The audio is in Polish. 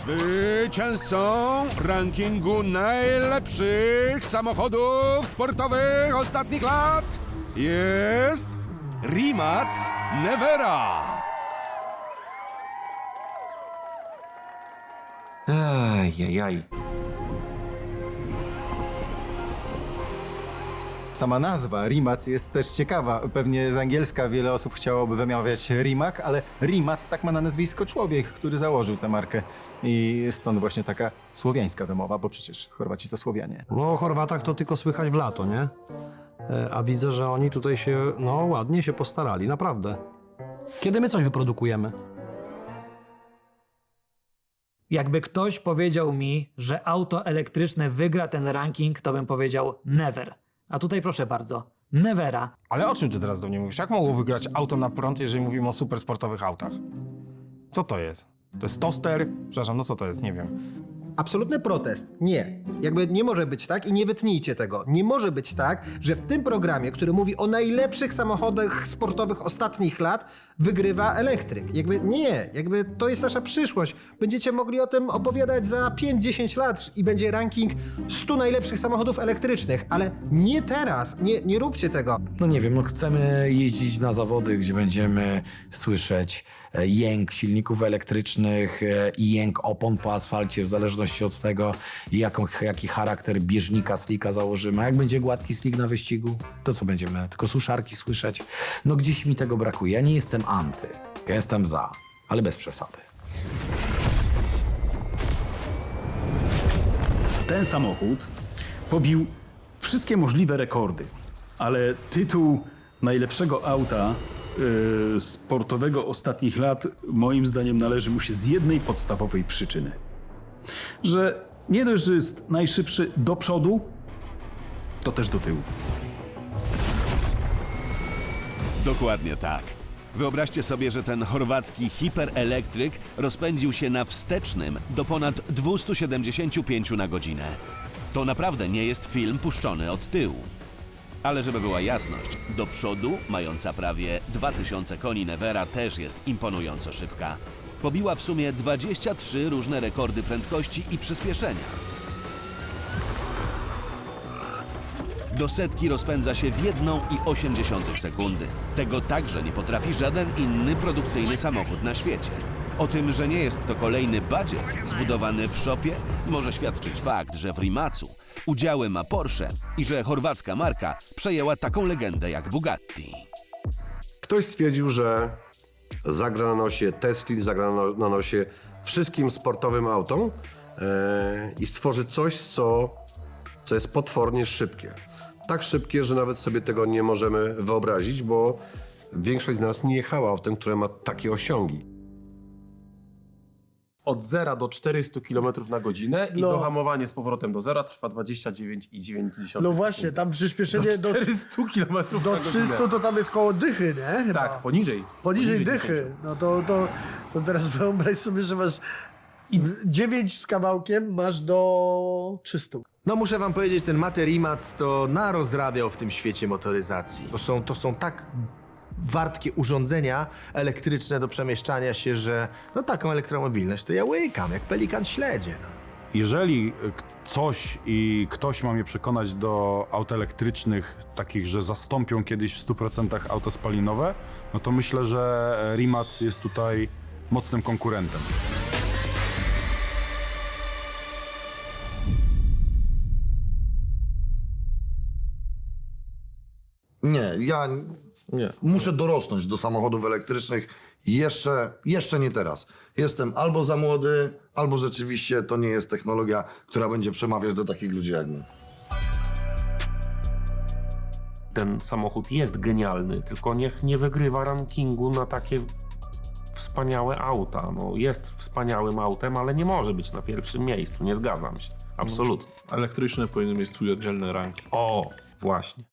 Zwycięzcą rankingu najlepszych samochodów sportowych ostatnich lat jest Rimac Nevera. Ajajaj. Sama nazwa Rimac jest też ciekawa. Pewnie z angielska wiele osób chciałoby wymawiać Rimac, ale Rimac tak ma na nazwisko człowiek, który założył tę markę. I stąd właśnie taka słowiańska wymowa, bo przecież Chorwaci to Słowianie. No o Chorwatach to tylko słychać w lato, nie? E, A widzę, że oni tutaj się, no ładnie się postarali, naprawdę. Kiedy my coś wyprodukujemy? Jakby ktoś powiedział mi, że auto elektryczne wygra ten ranking, to bym powiedział never. A tutaj proszę bardzo, nevera. Ale o czym ty teraz do mnie mówisz? Jak mogło wygrać auto na prąd, jeżeli mówimy o supersportowych autach? Co to jest? To jest toster? Przepraszam, no co to jest? Nie wiem. Absolutny protest. Nie. Jakby nie może być tak i nie wytnijcie tego. Nie może być tak, że w tym programie, który mówi o najlepszych samochodach sportowych ostatnich lat, wygrywa elektryk. Jakby nie. Jakby to jest nasza przyszłość. Będziecie mogli o tym opowiadać za 5-10 lat i będzie ranking 100 najlepszych samochodów elektrycznych, ale nie teraz. Nie, nie róbcie tego. No nie wiem, no chcemy jeździć na zawody, gdzie będziemy słyszeć e, jęk silników elektrycznych e, i jęk opon po asfalcie, w zależności od tego, jaką, jaki charakter bieżnika, slika założymy. A jak będzie gładki slik na wyścigu, to co będziemy? Tylko suszarki słyszeć? No gdzieś mi tego brakuje. Ja nie jestem anty, ja jestem za, ale bez przesady. Ten samochód pobił wszystkie możliwe rekordy, ale tytuł najlepszego auta yy, sportowego ostatnich lat moim zdaniem należy mu się z jednej podstawowej przyczyny. Że nie dość, że jest najszybszy do przodu, to też do tyłu. Dokładnie tak. Wyobraźcie sobie, że ten chorwacki hiperelektryk rozpędził się na wstecznym do ponad 275 na godzinę. To naprawdę nie jest film puszczony od tyłu. Ale żeby była jasność, do przodu, mająca prawie 2000 koni Nevera, też jest imponująco szybka. Pobiła w sumie 23 różne rekordy prędkości i przyspieszenia. Do setki rozpędza się w 1,8 sekundy. Tego także nie potrafi żaden inny produkcyjny samochód na świecie. O tym, że nie jest to kolejny badziew zbudowany w szopie, może świadczyć fakt, że w Rimacu udziały ma Porsche i że chorwacka marka przejęła taką legendę jak Bugatti. Ktoś stwierdził, że zagra na nosie Tesli, zagra na nosie wszystkim sportowym autom e, i stworzy coś, co, co jest potwornie szybkie. Tak szybkie, że nawet sobie tego nie możemy wyobrazić, bo większość z nas nie jechała autem, które ma takie osiągi. Od 0 do 400 km na godzinę i No. dohamowanie z powrotem do zera trwa 29,9 No właśnie, tam przyspieszenie do do, 400 km na do godzinę. 300 to tam jest koło dychy, nie? Chyba. Tak, poniżej. Poniżej 10. dychy. No to, to, to teraz wyobraź sobie, że masz 9 z kawałkiem, masz do 300. No muszę wam powiedzieć, ten Mate Rimac to narozrabiał w tym świecie motoryzacji. To są, to są tak wartkie urządzenia elektryczne do przemieszczania się, że no taką elektromobilność to ja łykam, jak pelikan śledzie. No. Jeżeli coś i ktoś ma mnie przekonać do aut elektrycznych, takich, że zastąpią kiedyś w 100% auta spalinowe, no to myślę, że Rimac jest tutaj mocnym konkurentem. Nie, ja nie. muszę dorosnąć do samochodów elektrycznych. Jeszcze, jeszcze nie teraz. Jestem albo za młody, albo rzeczywiście to nie jest technologia, która będzie przemawiać do takich ludzi jak my. ten samochód jest genialny, tylko niech nie wygrywa rankingu na takie wspaniałe auta. No, jest wspaniałym autem, ale nie może być na pierwszym miejscu, nie zgadzam się. Absolutnie. Elektryczne powinny mieć swój oddzielny ranking. O, właśnie.